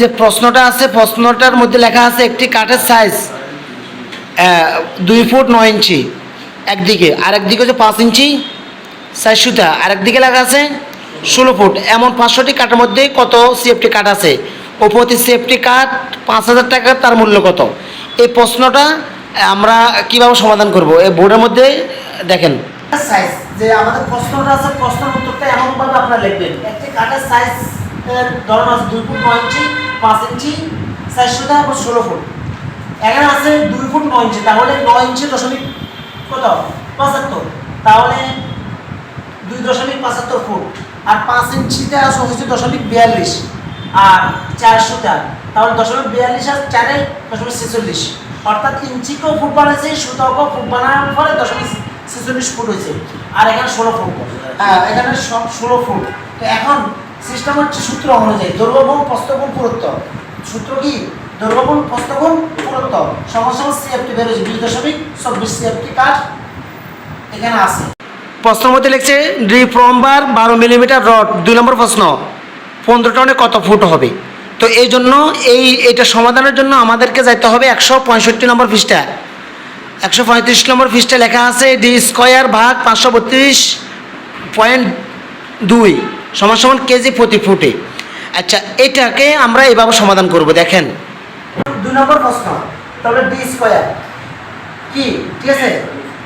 যে প্রশ্নটা আছে, প্রশ্নটার মধ্যে লেখা আছে একটি কাঠের সাইজ দুই ফুট নয় ইঞ্চি। একদিকে আর একদিকে হচ্ছে পাঁচ ইঞ্চি সাইজ সুতা। আর একদিকে লেখা আছে ষোলো ফুট। এমন পাঁচশোটি কাঠের মধ্যে কত সেফটি কাঠ আছে? ও প্রতি সেফটি কাঠ পাঁচ হাজার টাকা, তার মূল্য কত? এই প্রশ্নটা আমরা কীভাবে সমাধান করব? এই বোর্ডের মধ্যে দেখেন। সাইজ যে আমাদের প্রশ্নটা আছে, প্রশ্নের উত্তরটা এমনভাবে আপনারা লিখবেন। একটি কাঠের সাইজ ধরুন দুই ফুট নয় ইঞ্চি। পাঁচ ইঞ্চি সুতা এবং ষোলো ফুট। এখানে আছে দুই ফুট নয় ইঞ্চি, তাহলে নয় ইঞ্চি দশমিক কত? পঁচাত্তর। তাহলে দুই দশমিক পঁচাত্তর ফুট। আর পাঁচ ইঞ্চিতে আছে হচ্ছে দশমিক বিয়াল্লিশ। আর চারশো চার তাহলে দশমিক বিয়াল্লিশ আর চারে দশমিক ছেচল্লিশ। অর্থাৎ ইঞ্চিকেও ফুট বানাইছে, সুতাকেও ফুট বানানোর ফলে দশমিক ছেচল্লিশ ফুট হয়েছে। আর এখানে ষোলো ফুট। হ্যাঁ এখানে সব ষোলো ফুট। তো এখন সিস্টেম হচ্ছে সূত্র অনুযায়ী দৈর্ঘ্যগুণ, প্রস্থগুণ, পুরুত্ব। সূত্র কি? দৈর্ঘ্যগুণ, প্রস্থগুণ, পুরুত্ব। সমস্যা সিএফটি বেরোচ্ছে দুই দশমিক চব্বিশ সিএফটি কাঠ। এখানে আছে। প্রশ্নের মধ্যে লিখছে ডি ফ্রমবার বারো মিলিমিটার রড, দুই নম্বর প্রশ্ন, পনেরো টনে কত ফুট হবে? তো এই জন্য এই, এটা সমাধানের জন্য আমাদেরকে যাইতে হবে একশো পঁয়ষট্টি নম্বর পৃষ্ঠা। একশো পঁয়ত্রিশ নম্বর পৃষ্ঠা লেখা আছে, ডি স্কোয়ার ভাগ পাঁচশো বত্রিশ পয়েন্ট দুই। সমান সমান কেজি প্রতি ফুটে। আচ্ছা এটাকে আমরা এভাবে সমাধান করব, দেখেন। দুই নম্বর প্রশ্ন, তাহলে ডি স্কোয়ার কি? ঠিক আছে?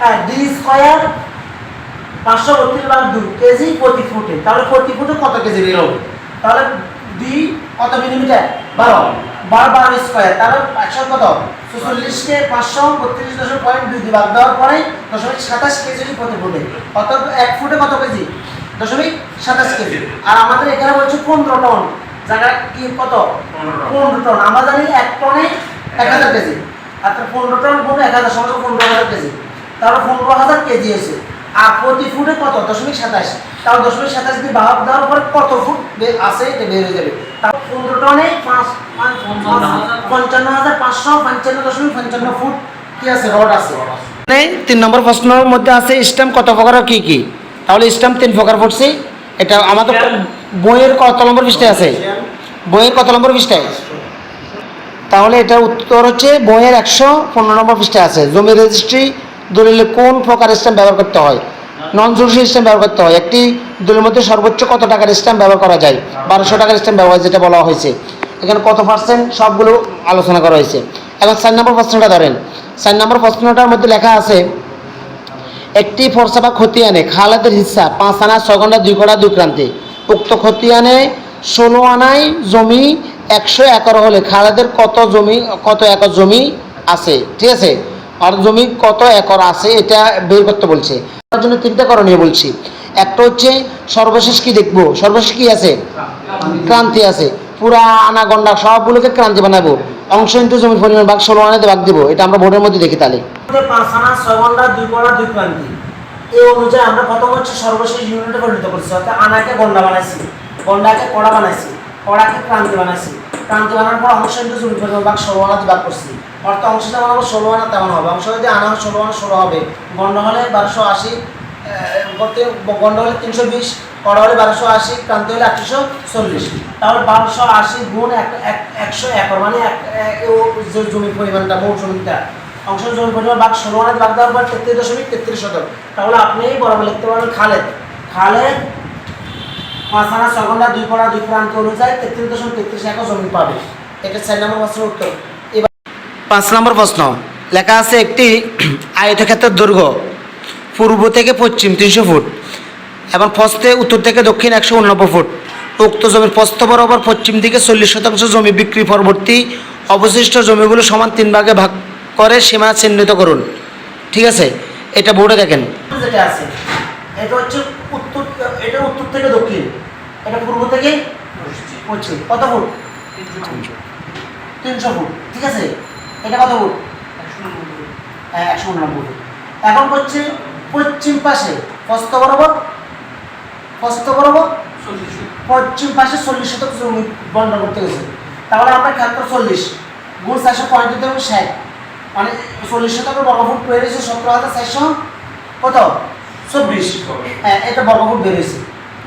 হ্যাঁ ডি স্কোয়ার পাঁচশো বত্রিশ বার দুই কেজি প্রতি ফুটে। তাহলে প্রতি ফুটে কত কেজি বেরোবে তাহলে ডি কত মিলিমিটার বারো। বারো বারো স্কোয়ার তাহলে একশো কত? চল্লিশকে পাঁচশো বত্রিশ দশমিক পয়েন্ট দুই ভাগ দেওয়ার পরে দশমিক সাতাশ কেজি প্রতি ফুটে। কত এক ফুটে কত কেজি? দশমিক সাতাশ কেজি। আর আমাদের এখানে বলছে পনেরো টন। জায়গা কি কত? পনেরো টন। আমরা জানি এক টনে এক হাজার কেজি। আর তার পনেরো টন গুণ এক হাজার সমান পনেরো হাজার কেজি। তাহলে পনেরো হাজার কেজি এসে আর প্রতি ফুটে কত? দশমিক সাতাশ। তাও দশমিক সাতাশ দিয়ে ভাগ দেওয়ার পরে কত ফুট আছে এটা বের হয়ে যাবে। তাও পনেরো টনে পাঁচ পঞ্চান্ন হাজার। পাঁচশো পঞ্চান্ন দশমিক পঞ্চান্ন ফুট কি আছে? রড আছে। তিন নম্বর প্রশ্নের মধ্যে আছে স্ট্যাম্প কত প্রকার কি কি? তাহলে স্ট্যাম্প তিন প্রকার পড়ছি। এটা আমাদের বইয়ের কত নম্বর পৃষ্ঠায় আছে? বইয়ের কত নম্বর পৃষ্ঠায়? তাহলে এটার উত্তর হচ্ছে বইয়ের একশো পনেরো নম্বর পৃষ্ঠায় আছে। জমি রেজিস্ট্রি দলিলে কোন প্রকার স্ট্যাম্প ব্যবহার করতে হয়? নন জুডিশিয়াল স্ট্যাম্প ব্যবহার করতে হয়। একটি দলের মধ্যে সর্বোচ্চ কত টাকার স্ট্যাম্প ব্যবহার করা যায়? বারোশো টাকার স্ট্যাম্প ব্যবহার যেটা বলা হয়েছে। এখানে কত পার্সেন্ট সবগুলো আলোচনা করা হয়েছে। এখন চার নম্বর প্রশ্নটা ধরেন। চার নম্বর প্রশ্নটার মধ্যে লেখা আছে একটি ফর্সা বা খতিয়ানে খালাদের হিস্সা পাঁচ আনা, ছয় ঘণ্টা দুই কড়া, দুই ক্রান্তি। উক্ত খতিয়ানে ষোলো আনায় জমি একশো একর হলে। খালাদের কত জমি, কত একর জমি আছে? ঠিক আছে? আর জমি কত একর আছে এটা বের করতে বলছে। তার জন্য তিনটা করণীয় বলছি। একটা হচ্ছে সর্বশেষ কি দেখব? সর্বশেষ কি আছে? ক্রান্তি আছে। পুরা আনা গন্ডা সবগুলোকে ক্রান্তি বানাবো। অংশ ইন্টু জমির পরিমাণ ভাগ ষোলো আনাতে ভাগ দেবো। এটা আমরা ভোটের মধ্যে দেখি তাহলে। পাঁচ দুই ক্রান্তি। এই অনুযায়ী আমরা প্রথম সর্বশেষ পরিণত অর্থাৎ আনাকে গন্ডা গন্ডাকে কড়া বানাইছি, কড়াকে ক্রান্তি বানাইছি। ক্রান্তি পর অংশ ভাগ ষোলো করছি। অর্থাৎ যেমন ষোলো আনা তেমন হবে। অংশ যদি আনা, ষোলো আনা, ষোলো হবে। গন্ডা হলে বারোশো আশি গন্ডা হলে তিনশো বিশ, কড়া হলে বারোশো আশি, ক্রান্তি হলে একশো চল্লিশ। তাহলে বারোশো আশি গুণ এক- এক- একশো একর মানে এক- জমির পরিমাণটা মোট জমিটা, অংশ জমির পরিমাণ বাঘ ষোলো আনাজ বাঘ দেওয়ার পর তেত্রিশ দশমিক তেত্রিশ শতক। তাহলে আপনি বরাবর লিখতে পারেন খালেদ। খালেদ পাঁচ আনা ছয় ঘণ্টা দুই পড়া, দুই প্রান্ত অনুযায়ী তেত্রিশ দশমিক তেত্রিশ একর জমি পাবে। এটা চার নম্বর প্রশ্নের উত্তর। এবার পাঁচ নম্বর প্রশ্ন। লেখা আছে একটি আয়তক্ষেত্রের দৈর্ঘ্য। পূর্ব থেকে পশ্চিম তিনশো ফুট এবং ফস্তে উত্তর থেকে দক্ষিণ একশো উনব্বই ফুট। উক্ত জমির পশ্চ বরাবর পশ্চিম দিকে চল্লিশ শতাংশ জমি বিক্রি পরবর্তী অবশিষ্ট জমিগুলো সমান তিন ভাগে ভাগ করে সীমা চিহ্নিত করুন। ঠিক আছে? এটা বোর্ডে দেখেন। তিনশো ফুট। ঠিক আছে? হ্যাঁ এখন হচ্ছে পশ্চিম পাশে পস্ত বরাবর পস্ত বরাবর পশ্চিম পাশে চল্লিশ শতক জমি বন্ধ করতে গেছে। তাহলে আমরা ক্ষেত্র চল্লিশ। গুণ চারশো দিতে হবে ষাট। মানে চল্লিশ শতকের বর্গফুট বেরিয়েছে সতেরো হাজার চারশো কত? চব্বিশ। হ্যাঁ এটা বর্গফুট বেরিয়েছে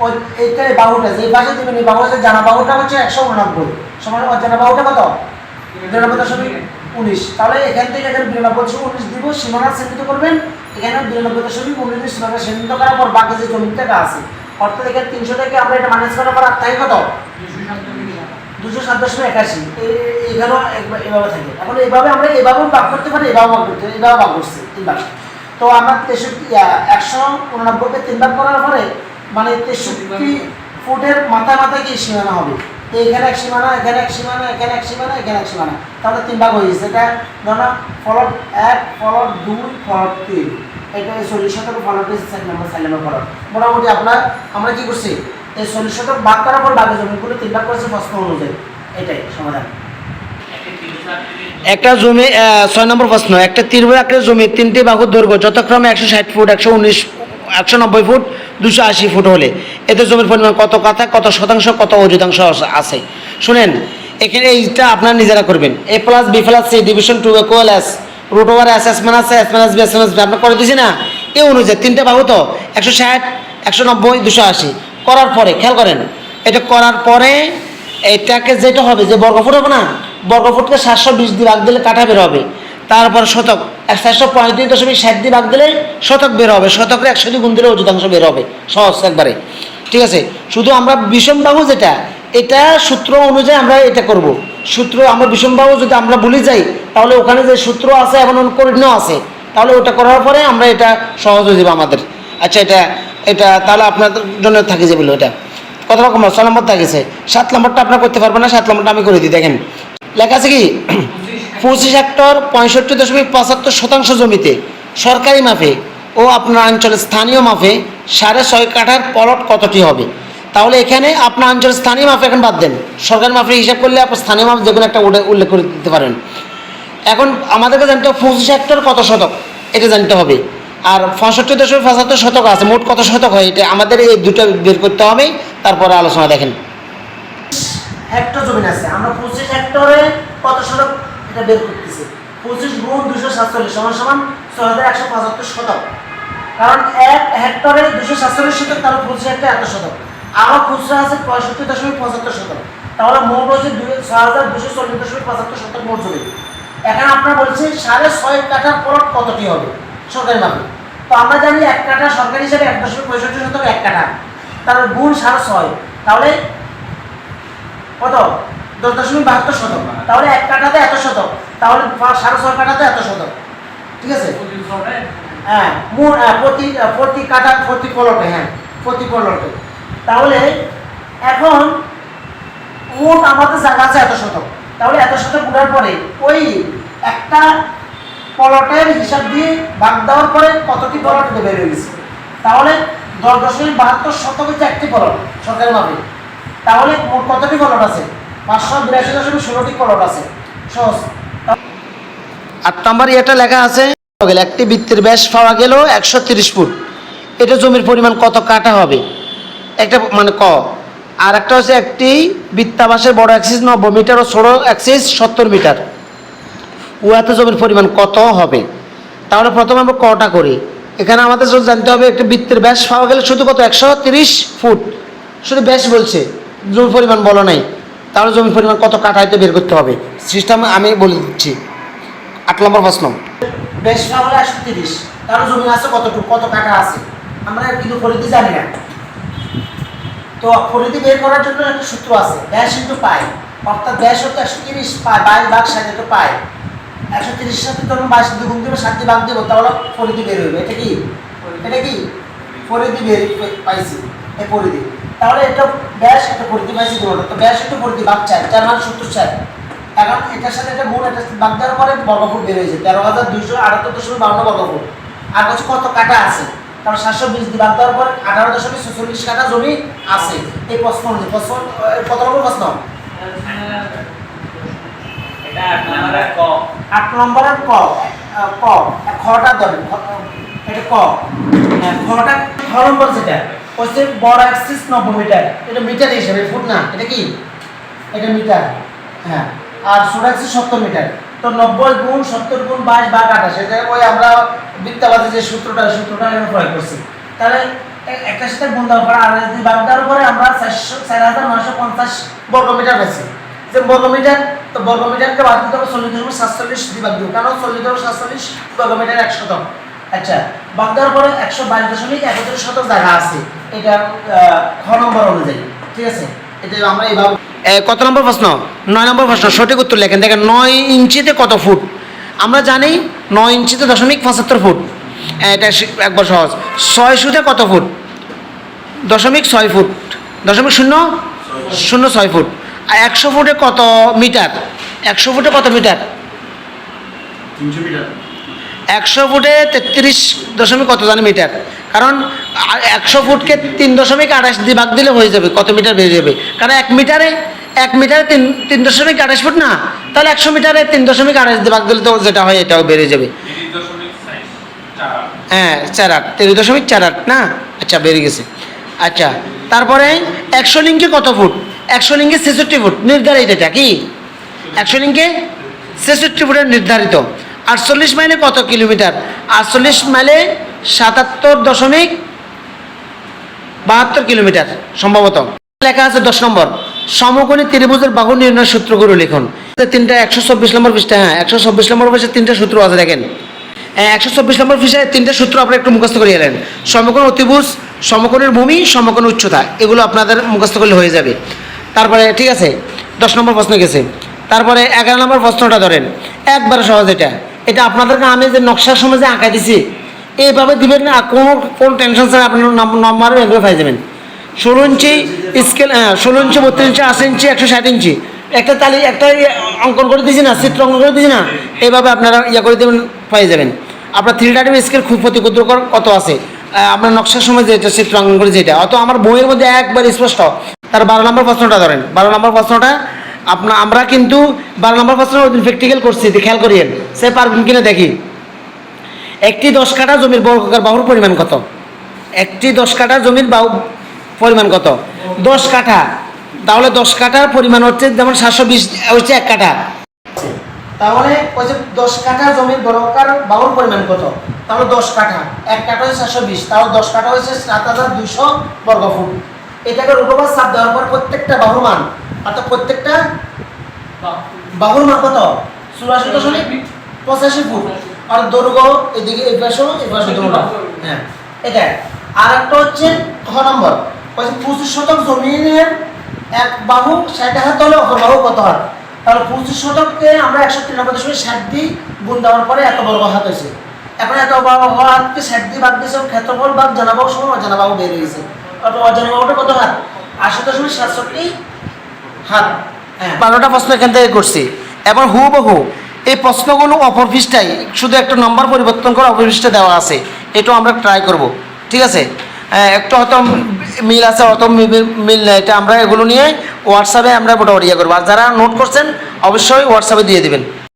ওই এইটা এই বাহুটা যে পাশে দিবেন এই বাহুটা জানা বাহুটা হচ্ছে একশো উননব্বই। সমান অজানা বাহুটা কত? বিরানব্বই দশমিক উনিশ। তাহলে এখান থেকে এখানে বিরানব্বই উনিশ দিব সীমানা চিহ্নিত করবেন। এখানে বিরানব্বই দশমিক উনিশ সীমানা চিহ্নিত করার পর বাকি যে জমিটাটা আছে। অর্থাৎ এখানে তিনশো থেকে আমরা এটা মাইনাস করার পর আর থাকে কত? দুশো সাত দশমিক একাশি এখানেও এভাবে থাকে। এখন এইভাবে আমরা এভাবেও ভাগ করতে পারি এভাবে ভাগ করতে পারি এভাবে ভাগ করছি তিনবার। তো আমরা তেষট্টি একশো উননব্বইকে তিনবার করার পরে মানে তেষট্টি ফুটের মাথায় মাথায় কি সীমানা হবে? তো এখানে এক সীমানা এখানে এক সীমানা এখানে এক সীমানা এখানে এক সীমানা তাহলে তিন ভাগ হয়ে গেছে। এটা ধরো ফলক এক ফলক দুই ফলক তিন। এটা এই চল্লিশ শতক ফলক হয়েছে, চার নম্বর চার নম্বর ফলক মোটামুটি আপনার, আমরা কি করছি? এই চল্লিশ শতক ভাগ করার পর বাকি জমিগুলো তিন ভাগ করেছে প্রশ্ন অনুযায়ী। এটাই সমাধান। একটা জমি ছয় নম্বর প্রশ্ন। একটা তীর্ঘ একটা জমি তিনটি বাহুর দৈর্ঘ্য, যথাক্রমে একশো ষাট ফুট, একশো উনিশ, একশো নব্বই ফুট। দুশো আশি ফুট হলে। এতে জমির পরিমাণ কত কাঠা কত শতাংশ, কত অযুতাংশ আছে? শুনেন, এখানে এইটা আপনারা নিজেরা করবেন। A plus B plus C division two equal S root over S S minus S minus B S minus B আমরা করে দিছি না? এ অনুযায়ী তিনটে বাহু তো, একশো ষাট, একশো নব্বই, দুশো আশি। করার পরে, খেয়াল করেন, এটা করার পরে এটাকে যেটা হবে, যে বর্গফুট হবে না? বর্গফুটকে সাতশো বিশ দিয়ে ভাগ দিলে কাঠা বের হবে। তারপর শতক। এক সাতশো পঁয়ত্রিশ দশমিক ষাট দিয়ে ভাগ দিলে শতক বের হবে। শতকের একশো দিয়ে গুণ দিলে অযুতাংশ বের হবে। সহজ একবারে। ঠিক আছে? শুধু আমরা বিষম বাহু যেটা, এটা সূত্র অনুযায়ী আমরা এটা করব। সূত্র আমরা বিষম বাহু যদি আমরা ভুলে যাই, তাহলে ওখানে যে সূত্র আছে এবং করিণ্য আছে, তাহলে ওটা করার পরে আমরা এটা সহজ হয়ে যাবে আমাদের। আচ্ছা এটা এটা তাহলে আপনাদের জন্য থাকে যাবে এটা। কত রকম? ছয় নম্বর থাকিছে সাত নম্বরটা আপনার করতে পারবেন না, সাত নম্বরটা আমি করে দিই, দেখেন। লেখা আছে কি? পঁচিশ হেক্টর পঁয়ষট্টি দশমিক পঁচাত্তর শতাংশ জমিতে সরকারি মাপে ও আপনার অঞ্চলের স্থানীয় মাপে সাড়ে ছয় কাঠার পলট কতটি হবে? তাহলে এখানে আপনার অঞ্চলের স্থানীয় মাপে এখন বাদ দেন। সরকারি মাপে হিসাব করলে আপনার স্থানীয় মাপ যে একটা উল্লেখ করে দিতে পারেন। এখন আমাদেরকে জানতে হবে পঁচিশ হেক্টর কত শতক? এটা জানতে হবে। আর পঁয়ষট্টি দশমিক পঁচাত্তর শতক আছে, মোট কত শতক হয়? এটা আমাদের এই দুটো বের করতে হবে, তারপরে আলোচনা দেখেন। হেক্টর জমি আছে, আমরা পঁচিশ হেক্টরে কত শতক এটা বের করতেছি। পঁচিশ গুণ দুশো সাতচল্লিশ, সমান সমান ছয় হাজার একশো পঁচাত্তর শতক। কারণ এক হেক্টরে দুশো সাতচল্লিশ শতক, তাহলে পঁচিশ হেক্টর এত শতক। আমার খুচরা আছে পঁয়ষট্টি দশমিক পঁচাত্তর শতক। তাহলে মোট হচ্ছে ছয় হাজার দুশো চল্লিশ দশমিক পঁচাত্তর শতক মোট জমি। এখানে আপনার বলছে সাড়ে ছয় কাঠার প্লট কতটি হবে সরকারি মাপে তো আমরা জানি এক কাঠা সরকারি হিসাবে এক দশমিক পঁয়ষট্টি শতক এক কাঠা। তাহলে গুণ সাড়ে ছয়। তাহলে কত? দশ দশমিক বাহাত্তর শতক। তাহলে এক কাঠাতে এত শতক। তাহলে সাড়ে ছয় কাঠাতে এত শতক। ঠিক আছে? হ্যাঁ প্রতি প্রতি কাঠা প্রতি পলটে হ্যাঁ প্রতি পলটে তাহলে এখন মোট আমাদের জায়গা আছে এত শতক। তাহলে এত শতক গুণার পরে ওই একটা পলটের হিসাব দিয়ে ভাগ দেওয়ার পরে কতটি পলট দেবে রয়েছে তাহলে দশ দশমিক বাহাত্তর শতক হচ্ছে একটি পলট সরকারি মাপে তাহলে মোট কতটি পলট আছে? পাঁচশো বিরাশি দশমিক ষোলোটি পলট আছে। সহজ। আট নম্বর এটা লেখা আছে একটি বৃত্তের ব্যাস পাওয়া গেল একশো তিরিশ ফুট। এটা জমির পরিমাণ কত কাটা হবে? একটা মানে ক। আর একটা হচ্ছে একটি বৃত্তাবাসের বড় অ্যাক্সিস নব্বই মিটার ও ছোট অ্যাক্সিস সত্তর মিটার উহাতে জমির পরিমাণ কত হবে? তাহলে প্রথমে আমরা কটা করি? এখানে আমাদের জানতে হবে একটা বৃত্তের ব্যাস পাওয়া গেলে শুধু কত? একশো তিরিশ ফুট। শুধু ব্যাস বলছে, জমির পরিমাণ বলো নাই। তাহলে জমির পরিমাণ কত কাঠাইতে বের করতে হবে? সিস্টেম আমি বলে দিচ্ছি। আট নম্বর প্রশ্ন। পাওয়া একশো তিরিশ। তাহলে জমি আছে কতটুকু? কত আছে? আমরা কিন্তু জানি না। তো বের করার জন্য একটা সূত্র আছে। পায়। অর্থাৎ ব্যাস হতো একশো তিরিশ পায় পায়। একশো সাথে দেবো তাহলে বের এটা কি? এটা কি? বের পাইছি। এই পরিধি তাহলে এটা ব্যাস একটা পরিধি পাইছি দুটো তো ব্যাস একটু পরিধি ভাগ চার চার মানে সত্তর চার। এখন এটার সাথে এটা গুণ এটা ভাগ দেওয়ার পরে বর্গফুট বের হয়েছে তেরো হাজার দুইশো আটাত্তর দশমিক বর্গফুট আর হচ্ছে কত কাটা আছে? কারণ সাতশো বিশ দিয়ে ভাগ দেওয়ার পর আঠারো দশমিক ছচল্লিশ কাটা জমি আছে। এই প্রশ্ন অনুযায়ী প্রশ্ন কত নম্বর প্রশ্ন। এটা আট নম্বরের ক। ক খটা ধরেন এটা ক। হ্যাঁ, খটা খ নম্বর যেটা। হচ্ছে বড় অ্যাক্সিস নব্বই মিটার এটা মিটার হিসেবে, ফুট না। এটা কি? এটা মিটার হ্যাঁ। আর ছোট অ্যাক্সিস সত্তর মিটার তো নব্বই গুণ সত্তর গুণ বাইশ বা আঠাশ, এটা ওই আমরা বৃত্তাবাদে যে সূত্রটা সূত্রটা আমি প্রয়োগ করছি। তাহলে এ- একটা সাথে গুণ দেওয়ার পরে আর যদি বাদ দেওয়ার পরে আমরা চারশো চার হাজার নয়শো পঞ্চাশ বর্গমিটার পেয়েছি। যে বর্গমিটার তো বর্গমিটারকে বাদ দিতে হবে চল্লিশ দশমিক সাতচল্লিশ বিভাগ দিব কারণ চল্লিশ দশমিক সাতচল্লিশ বর্গমিটার এক শতক আচ্ছা বাদ দেওয়ার পরে একশো বাইশ দশমিক একত্রিশ শতক জায়গা আছে। এটা খ নম্বর অনুযায়ী ঠিক আছে? এটা আমরা এইভাবে কত নম্বর প্রশ্ন? নয় নম্বর প্রশ্ন সঠিক উত্তর লেখেন। দেখেন নয় ইঞ্চিতে কত ফুট? আমরা জানি নয় ইঞ্চিতে দশমিক পঁচাত্তর ফুট। এটা একবার সহজ। ছয় সুতে কত ফুট? দশমিক ছয় ফুট। দশমিক শূন্য? শূন্য ছয় ফুট। আর একশো ফুটে কত মিটার? একশো ফুটে কত মিটার? তিনশো মিটার। একশো ফুটে তেত্রিশ দশমিক কত জানি মিটার? কারণ একশো ফুটকে তিন দশমিক আঠাশ ভাগ দিলে হয়ে যাবে, কত মিটার বেড়ে যাবে? কারণ এক মিটারে এক মিটারে তিন তিন দশমিক আঠাশ ফুট না? তাহলে একশো মিটারে তিন দশমিক আঠাশ ভাগ দিলে তো যেটা হয় এটাও বেড়ে যাবে। হ্যাঁ চার আট, তেরো দশমিক চার আট না? আচ্ছা বেড়ে গেছে। আচ্ছা তারপরে একশো লিঙ্কে কত ফুট? একশো লিঙ্কে ছেষট্টি ফুট, নির্ধারিত এটা কি? একশো লিঙ্কে ছেষট্টি ফুটের নির্ধারিত। আটচল্লিশ মাইলে কত কিলোমিটার? আটচল্লিশ মাইলে সাতাত্তর দশমিক বাহাত্তর কিলোমিটার, সম্ভবত। লেখা আছে দশ নম্বর। সমকোণী ত্রিভুজের বাহু নির্ণয় সূত্রগুলো লিখুন। তিনটা একশো চব্বিশ নম্বর পৃষ্ঠা হ্যাঁ একশো চব্বিশ নম্বর পৃষ্ঠা তিনটা সূত্র আছে, দেখেন। একশো চব্বিশ নম্বর পৃষ্ঠায় তিনটা সূত্র আপনারা একটু মুখস্থ করে এলেন সমকোণ অতিভুজ, সমকোণের ভূমি, সমকোণ উচ্চতা, এগুলো আপনাদের মুখস্থ করলে হয়ে যাবে। তারপরে, ঠিক আছে, দশ নম্বর প্রশ্ন গেছে। তারপরে এগারো নম্বর প্রশ্নটা ধরেন। একবার সহজ এটা। এটা আপনাদেরকে আমি যে নকশার সময় যে আঁকা দিছি, এইভাবে দিবেন না কোনো কোনো টেনশন ছাড়া আপনি নম্বর এগুলো পাই যাবেন। ষোলো ইঞ্চি স্কেল হ্যাঁ ষোলো ইঞ্চি, বত্রিশ ইঞ্চি, আশি ইঞ্চি, একশো ষাট ইঞ্চি। একটা তালি, একটা ইয়ে অঙ্কন করে দিয়েছি না, চিত্র অঙ্কন করে দিয়েছি না, এইভাবে আপনারা ইয়ে করে দেবেন, পাই যাবেন। আপনার থ্রি ডাটি স্কেল খুব প্রতি কত আছে? আপনার নকশার সময় যেটা চিত্র অঙ্কন করে যেটা। অত আমার বইয়ের মধ্যে একবার স্পষ্ট, তার বারো নম্বর প্রশ্নটা ধরেন। বারো নম্বর প্রশ্নটা আপনার আমরা কিন্তু বারো নম্বর প্রশ্ন প্র্যাকটিক্যাল করছি খেয়াল করিয়েন। সে পারবেন কিনা দেখি। একটি দশ কাঠা জমির বর্গকার বাহুর পরিমাণ কত? একটি দশ কাঠা জমির বাহু পরিমাণ কত? দশ কাঠা। তাহলে দশ কাঠার পরিমাণ হচ্ছে যেমন সাতশো বিশ হচ্ছে এক কাঠা। তাহলে ওই যে দশ কাঠা জমির বর্গকার বাহুর পরিমাণ কত? তাহলে দশ কাঠা। এক কাঠা হচ্ছে সাতশো বিশ, তাহলে দশ কাঠা হচ্ছে সাত হাজার দুইশো বর্গ ফুট এটাকে রূপবাদ চাপ দেওয়ার পর প্রত্যেকটা বাহুর মান অর্থাৎ প্রত্যেকটা বাহুর মান কত? চুরাশি দশমিক পঁচাশি ফুট। আর দৈর্ঘ্য এদিকে এই পাশেও এই পাশে দৈর্ঘ্য। হ্যাঁ। এটা আর একটা হচ্ছে খ নম্বর। পঁচিশ শতক জমিনের এক বাহু ষাট হাত হলে অপর বাহু কত হাত তাহলে পঁচিশ শতককে আমরা একশো তিরানব্বই দশমিক ষাট দিই গুণ দেওয়ার পরে এত বর্গ হাত হয়েছে। এখন এত বর্গ হাতকে ষাট দিয়ে বাদ দিয়েছে, ক্ষেত্রফল বাদ জানাবাহু সময় অজানাবাহু বেরিয়ে গেছে অত অজানাবাহুটা কত হাত আশি দশমিক সাতষট্টি হাত হ্যাঁ। বারোটা প্রশ্ন এখান থেকে করছি। এবার হু বহু এই প্রশ্নগুলো অপর পৃষ্ঠায় শুধু একটা নম্বর পরিবর্তন করে অপর পৃষ্ঠা দেওয়া আছে। এটাও আমরা ট্রাই করব। ঠিক আছে? হ্যাঁ, একটু হয়তো মিল আছে অত মিল নেই। এটা আমরা এগুলো নিয়ে হোয়াটসঅ্যাপে আমরা ওটা ইয়ে করব। আর যারা নোট করছেন অবশ্যই হোয়াটসঅ্যাপে দিয়ে দেবেন।